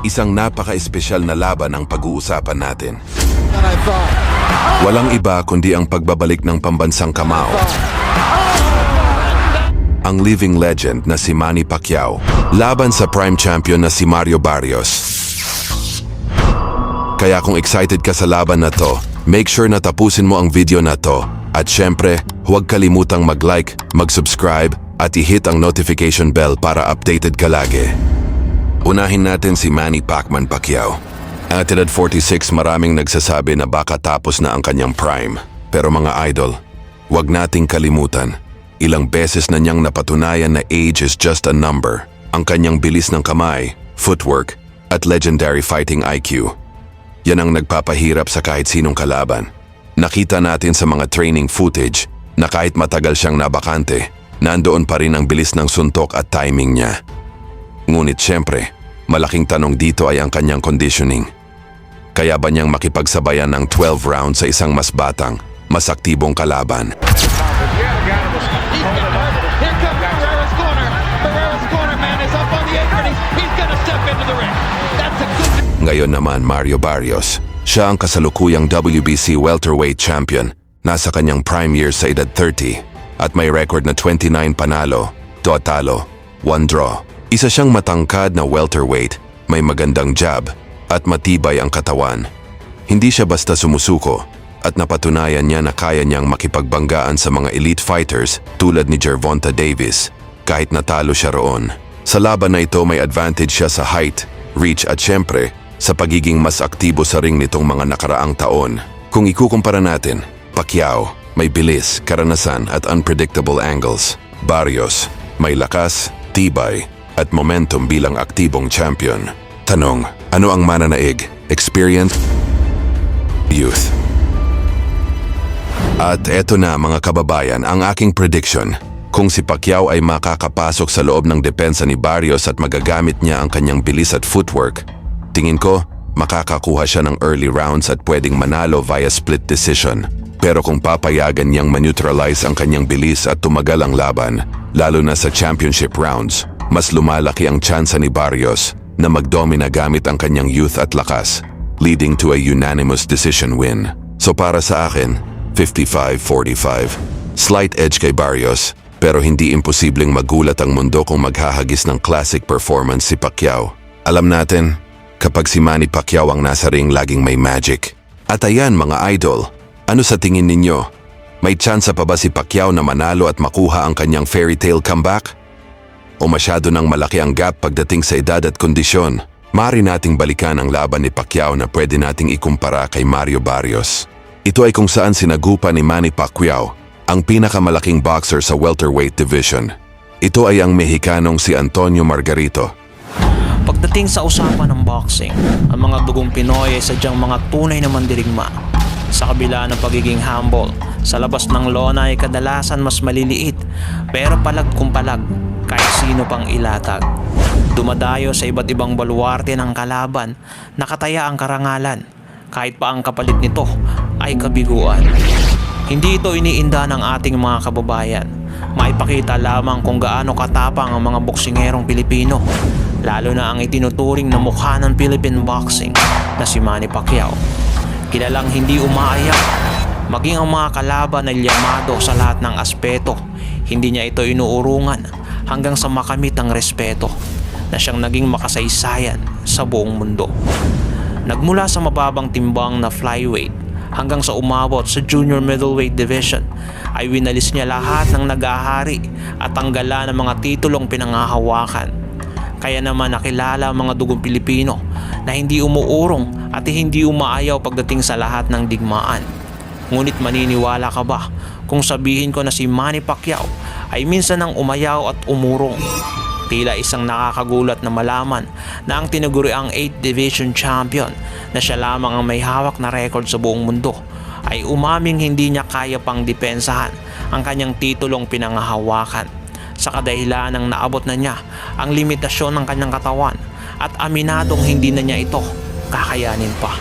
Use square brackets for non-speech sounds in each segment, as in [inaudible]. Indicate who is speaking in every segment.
Speaker 1: isang napaka-espesyal na laban ang pag-uusapan natin. Walang iba kundi ang pagbabalik ng pambansang kamao. Ang living legend na si Manny Pacquiao laban sa prime champion na si Mario Barrios. Kaya kung excited ka sa laban na to, make sure na tapusin mo ang video na to. At syempre, huwag kalimutang mag-like, mag-subscribe, at i-hit ang notification bell para updated ka lagi. Unahin natin si Manny Pacman Pacquiao. At edad 46 maraming nagsasabi na baka tapos na ang kanyang prime. Pero mga idol, wag nating kalimutan. Ilang beses na niyang napatunayan na age is just a number. Ang kanyang bilis ng kamay, footwork, at legendary fighting IQ. Yan ang nagpapahirap sa kahit sinong kalaban. Nakita natin sa mga training footage na kahit matagal siyang nabakante, nandoon pa rin ang bilis ng suntok at timing niya. Ngunit syempre, malaking tanong dito ay ang kanyang conditioning. Kaya ba niyang makipagsabayan ng 12 rounds sa isang mas batang, mas aktibong kalaban? Ngayon naman Mario Barrios, siya ang kasalukuyang WBC welterweight champion, nasa kanyang prime years sa edad 30 at may record na 29 panalo, 2 talo, 1 draw. Isa siyang matangkad na welterweight, may magandang jab at matibay ang katawan. Hindi siya basta sumusuko at napatunayan niya na kaya niyang makipagbanggaan sa mga elite fighters tulad ni Gervonta Davis kahit natalo siya roon. Sa laban na ito may advantage siya sa height, reach at syempre sa pagiging mas aktibo sa ring nitong mga nakaraang taon. Kung ikukumpara natin, Pacquiao, may bilis, karanasan at unpredictable angles. Barrios, may lakas, tibay at momentum bilang aktibong champion. Tanong, ano ang mananaig? Experience? Youth? At eto na mga kababayan ang aking prediction. Kung si Pacquiao ay makakapasok sa loob ng depensa ni Barrios at magagamit niya ang kanyang bilis at footwork, tingin ko makakakuha siya ng early rounds at pwedeng manalo via split decision. Pero kung papayagan niyang maneutralize ang kanyang bilis at tumagal ang laban, lalo na sa championship rounds, mas lumalaki ang tsansa ni Barrios na magdomina gamit ang kanyang youth at lakas, leading to a unanimous decision win. So para sa akin, 55-45. Slight edge kay Barrios, pero hindi imposibleng magulat ang mundo kung maghahagis ng classic performance si Pacquiao. Alam natin, kapag si Manny Pacquiao ang nasa ring laging may magic. At ayan mga idol, ano sa tingin ninyo? May tsansa pa ba si Pacquiao na manalo at makuha ang kanyang fairy tale comeback? O masyado nang malaki ang gap pagdating sa edad at kondisyon? Mari nating balikan ang laban ni Pacquiao na pwede nating ikumpara kay Mario Barrios. Ito ay kung saan sinagupa ni Manny Pacquiao, ang pinakamalaking boxer sa welterweight division. Ito ay ang Mexicanong si Antonio Margarito.
Speaker 2: Pagdating sa usapan ng boxing, ang mga dugong Pinoy ay sadyang mga tunay na mandirigma. Sa kabila ng pagiging humble, sa labas ng lona ay kadalasan mas maliliit, pero palag kung palag, kahit sino pang ilatag. Dumadayo sa iba't ibang baluarte ng kalaban, nakataya ang karangalan, kahit pa ang kapalit nito ay kabiguan. Hindi ito iniinda ng ating mga kababayan. Maipakita lamang kung gaano katapang ang mga boksingerong Pilipino, lalo na ang itinuturing na mukha ng Philippine boxing na si Manny Pacquiao. Kilalang hindi umaayaw, maging ang mga kalaban ay liyamado sa lahat ng aspeto. Hindi niya ito inuurungan hanggang sa makamit ang respeto na siyang naging makasaysayan sa buong mundo. Nagmula sa mababang timbang na flyweight hanggang sa umabot sa junior middleweight division ay winalis niya lahat ng nag-ahari at tanggala ng mga titulong pinangahawakan. Kaya naman nakilala ang mga dugong Pilipino na hindi umuurong at hindi umaayaw pagdating sa lahat ng digmaan. Ngunit maniniwala ka ba kung sabihin ko na si Manny Pacquiao ay minsan nang umayaw at umurong? Tila isang nakakagulat na malaman na ang tinaguriang 8th Division Champion na siya lamang ang may hawak na record sa buong mundo ay umaming hindi niya kaya pang depensahan ang kanyang titulong pinangahawakan sa kadahilan ng naabot na niya ang limitasyon ng kanyang katawan at aminadong hindi na niya ito kakayanin pa.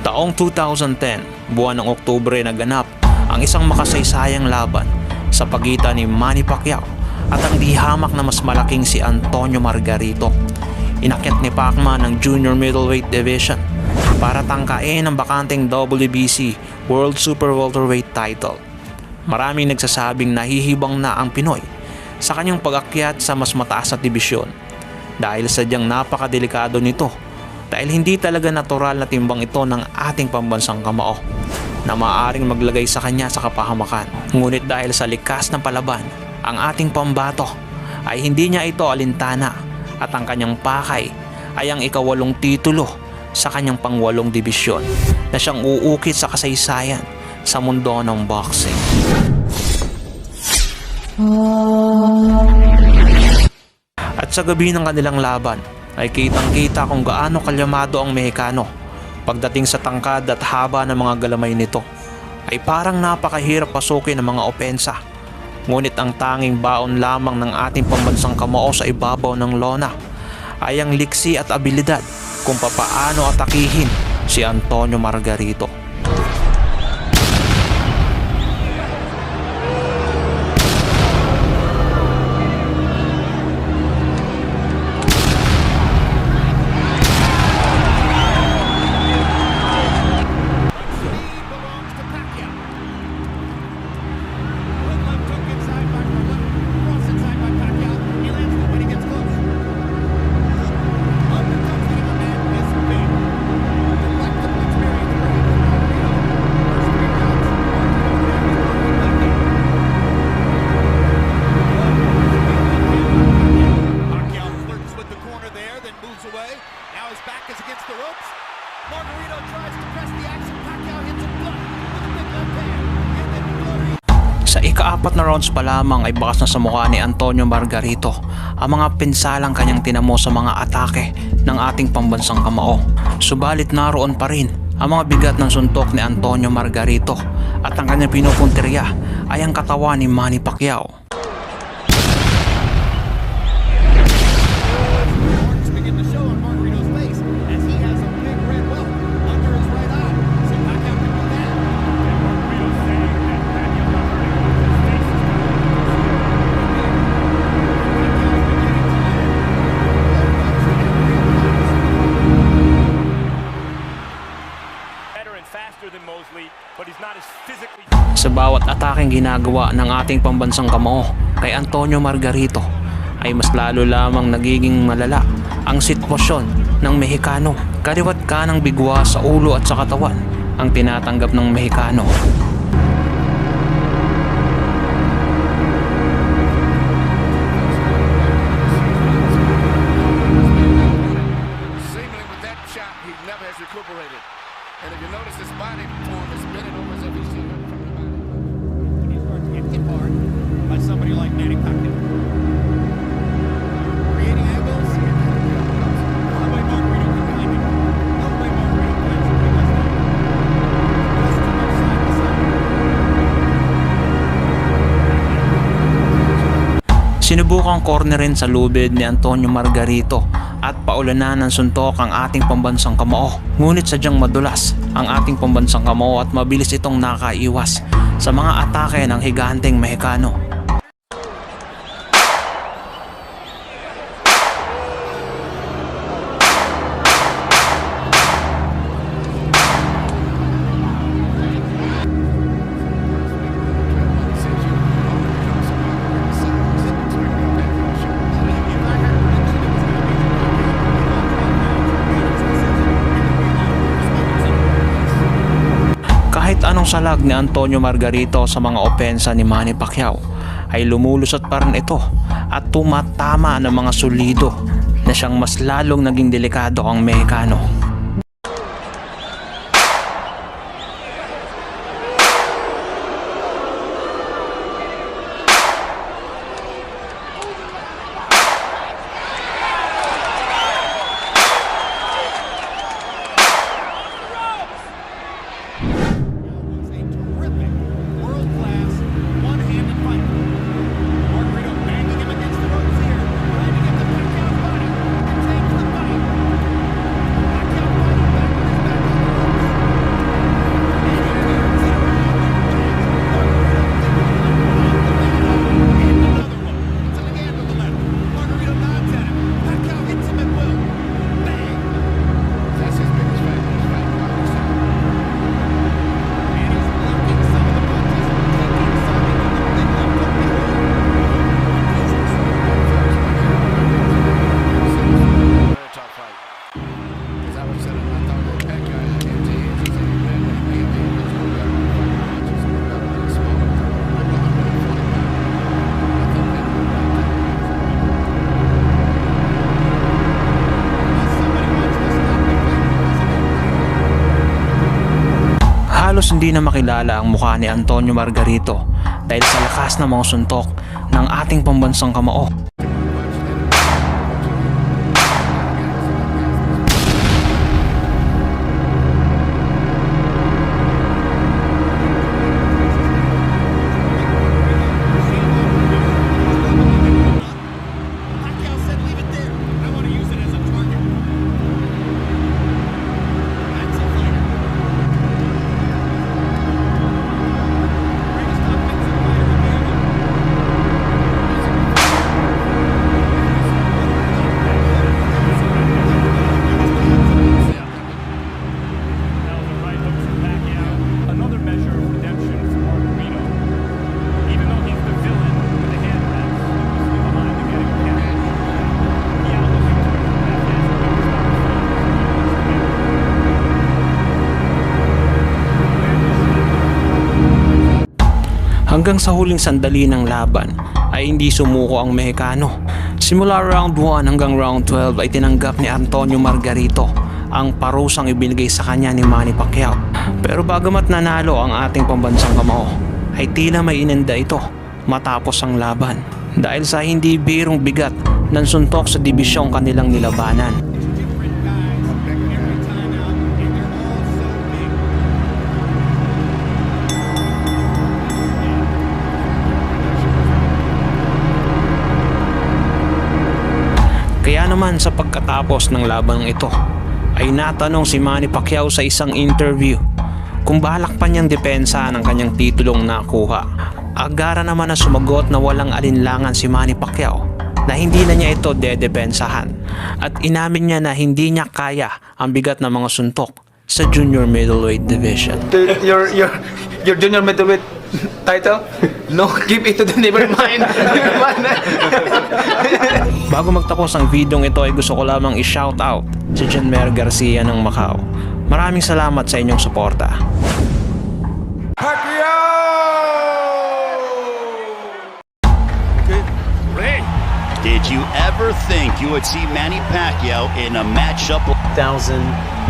Speaker 2: Taong 2010, buwan ng Oktubre naganap ang isang makasaysayang laban sa pagitan ni Manny Pacquiao at ang di hamak na mas malaking si Antonio Margarito. inakyat ni Pacman ng junior middleweight division para tangkain ang bakanteng WBC World Super Welterweight title. Maraming nagsasabing nahihibang na ang Pinoy sa kanyang pag-akyat sa mas mataas na dibisyon dahil sadyang napakadelikado nito dahil hindi talaga natural na timbang ito ng ating pambansang kamao na maaaring maglagay sa kanya sa kapahamakan. Ngunit dahil sa likas ng palaban, ang ating pambato ay hindi niya ito alintana at ang kanyang pakay ay ang ikawalong titulo sa kanyang pangwalong dibisyon na siyang uukit sa kasaysayan sa mundo ng boxing. At sa gabi ng kanilang laban ay kitang kita kung gaano kalyamado ang Mexicano. Pagdating sa tangkad at haba ng mga galamay nito ay parang napakahirap pasukin ng mga opensa. Ngunit ang tanging baon lamang ng ating pambansang kamao sa ibabaw ng lona ay ang liksi at abilidad kung papaano atakihin si Antonio Margarito. Ikaapat na rounds pa lamang ay bakas na sa mukha ni Antonio Margarito ang mga pinsalang kanyang tinamo sa mga atake ng ating pambansang kamao. Subalit naroon pa rin ang mga bigat ng suntok ni Antonio Margarito at ang kanyang pinupuntirya ay ang katawan ni Manny Pacquiao. Bawat atakeng ginagawa ng ating pambansang kamao kay Antonio Margarito ay mas lalo lamang nagiging malala ang sitwasyon ng Mexicano. Kaliwat ka ng bigwa sa ulo at sa katawan ang tinatanggap ng Mexicano. Sinubukang cornerin sa lubid ni Antonio Margarito at paulanan ng suntok ang ating pambansang kamao. Ngunit sadyang madulas ang ating pambansang kamao at mabilis itong nakaiwas sa mga atake ng higanteng Mexicano. Salag ni Antonio Margarito sa mga opensa ni Manny Pacquiao ay lumulusot pa rin ito at tumatama ng mga solido na siyang mas lalong naging delikado ang Mexicano. Hindi na makilala ang mukha ni Antonio Margarito dahil sa lakas ng mga suntok ng ating pambansang kamao. Hanggang sa huling sandali ng laban ay hindi sumuko ang Mexicano. Simula round 1 hanggang round 12 ay tinanggap ni Antonio Margarito ang parusang ibinigay sa kanya ni Manny Pacquiao. Pero bagamat nanalo ang ating pambansang kamao, ay tila may inenda ito matapos ang laban. Dahil sa hindi birong bigat ng suntok sa dibisyong kanilang nilabanan. Kaya naman sa pagkatapos ng laban ito ay natanong si Manny Pacquiao sa isang interview kung balak pa niyang depensa ng kanyang titulong nakuha. Agara naman na sumagot na walang alinlangan si Manny Pacquiao na hindi na niya ito dedepensahan at inamin niya na hindi niya kaya ang bigat ng mga suntok sa junior middleweight division.
Speaker 3: Your your your junior middleweight title? No, give it to the never mind. [laughs] Never mind.
Speaker 2: Bago magtapos ang videong ito ay gusto ko lamang i-shout out si John Mer Garcia ng Macau. Maraming salamat sa inyong suporta.
Speaker 4: Did you ever think you would see Manny Pacquiao in a matchup
Speaker 5: thousand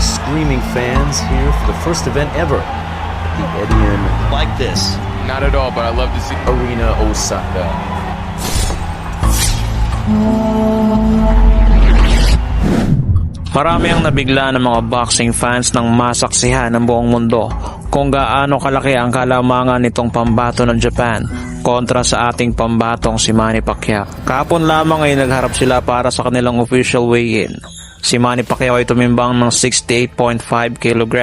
Speaker 5: screaming fans here for the first event ever Edian
Speaker 4: like this?
Speaker 6: Not at all, but I love to see.
Speaker 5: Arena Osaka.
Speaker 2: Marami ang nabigla ng mga boxing fans nang masaksihan ng buong mundo kung gaano kalaki ang kalamangan nitong pambato ng Japan kontra sa ating pambatong si Manny Pacquiao. Kapon lamang ay nagharap sila para sa kanilang official weigh-in. Si Manny Pacquiao ay tumimbang ng 68.5 kg,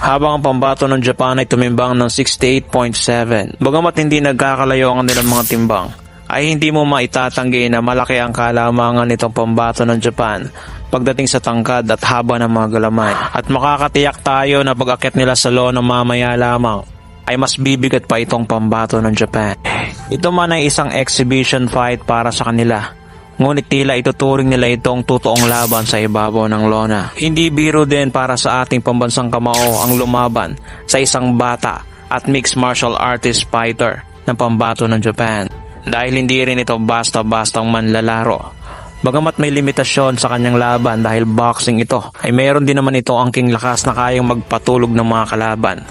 Speaker 2: habang ang pambato ng Japan ay tumimbang ng 68.7. Bagamat hindi nagkakalayo ang kanilang mga timbang, ay hindi mo maitatanggi na malaki ang kalamangan nitong pambato ng Japan pagdating sa tangkad at haba ng mga galamay. At makakatiyak tayo na pag-akit nila sa lona mamaya lamang ay mas bibigat pa itong pambato ng Japan. Ito man ay isang exhibition fight para sa kanila. Ngunit tila ituturing nila itong totoong laban sa ibabaw ng lona. Hindi biro din para sa ating pambansang kamao ang lumaban sa isang bata at mixed martial artist fighter ng pambato ng Japan. Dahil hindi rin ito basta-bastang manlalaro. Bagamat may limitasyon sa kanyang laban dahil boxing ito, ay mayroon din naman ito angking lakas na kayang magpatulog ng mga kalaban.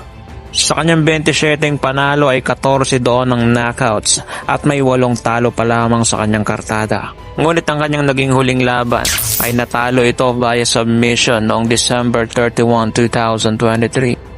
Speaker 2: Sa kanyang 27 panalo ay 14 doon ng knockouts at may 8 talo pa lamang sa kanyang kartada. Ngunit ang kanyang naging huling laban ay natalo ito via submission noong December 31, 2023.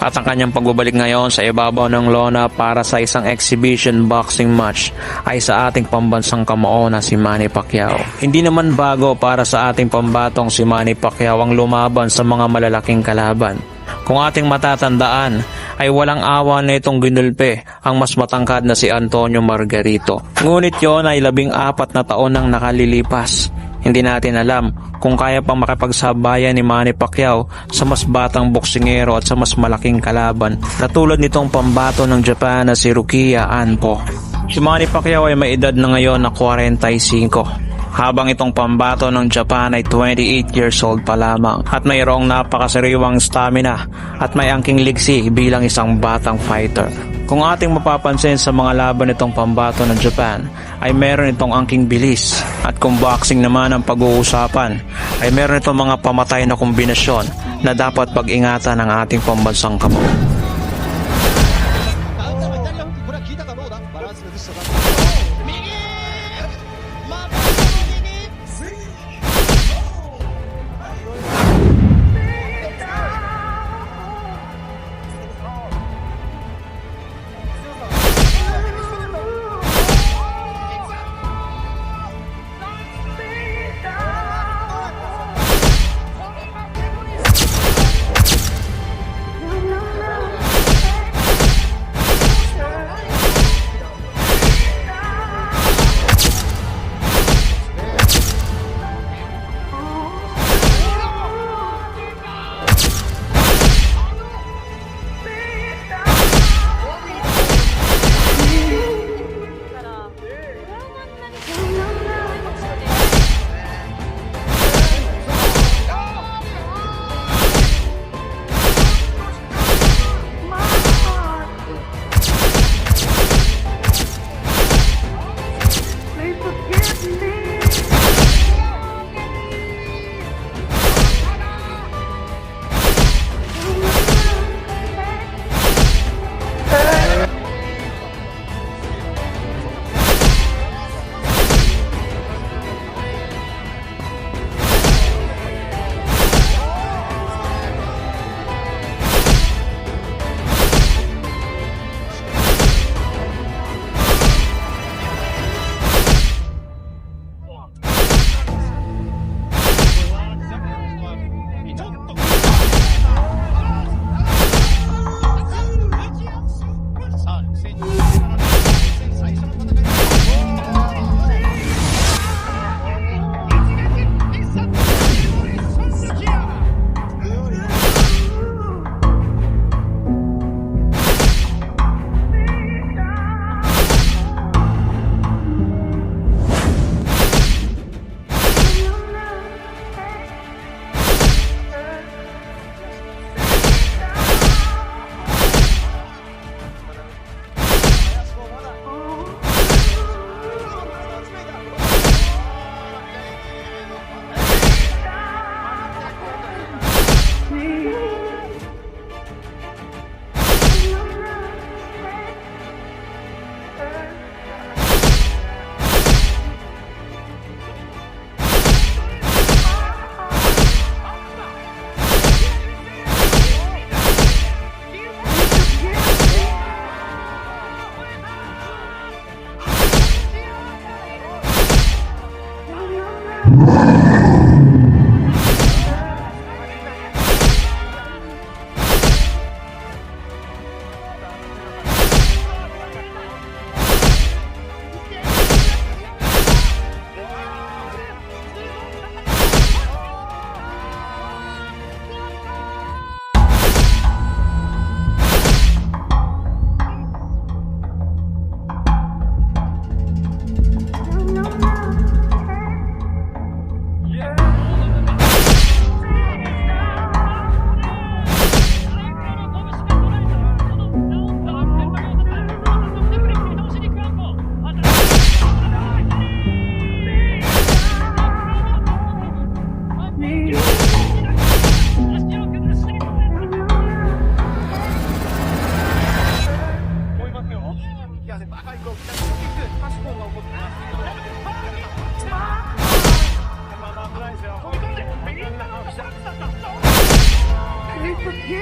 Speaker 2: At ang kanyang pagbabalik ngayon sa ibabaw ng lona para sa isang exhibition boxing match ay sa ating pambansang kamao na si Manny Pacquiao. Hindi naman bago para sa ating pambatong si Manny Pacquiao ang lumaban sa mga malalaking kalaban. Kung ating matatandaan, ay walang awa na itong ginulpe ang mas matangkad na si Antonio Margarito. Ngunit yon ay labing apat na taon nang nakalilipas. Hindi natin alam kung kaya pang makipagsabayan ni Manny Pacquiao sa mas batang boksingero at sa mas malaking kalaban na tulad nitong pambato ng Japan na si Rukiya Anpo. Si Manny Pacquiao ay may edad na ngayon na 45 habang itong pambato ng Japan ay 28 years old pa lamang at mayroong napakasariwang stamina at may angking ligsi bilang isang batang fighter. Kung ating mapapansin sa mga laban nitong pambato ng Japan ay meron itong angking bilis at kung boxing naman ang pag-uusapan ay meron itong mga pamatay na kombinasyon na dapat pag-ingatan ng ating pambansang kamao.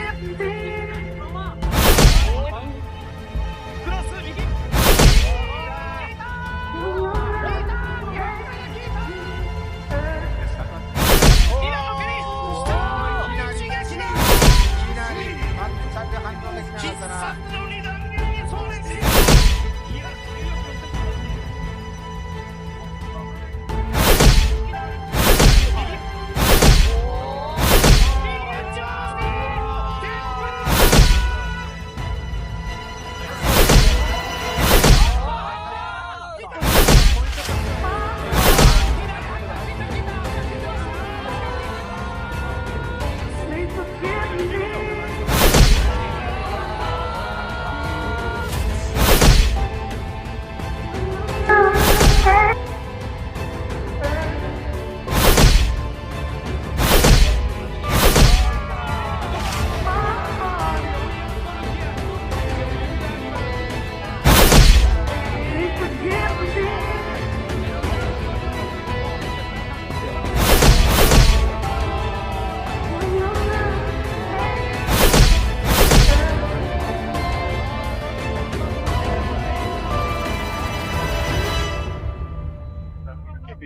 Speaker 7: Let me.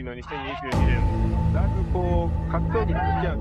Speaker 7: の2022年、だいぶこう、格闘技に
Speaker 8: 向き合う。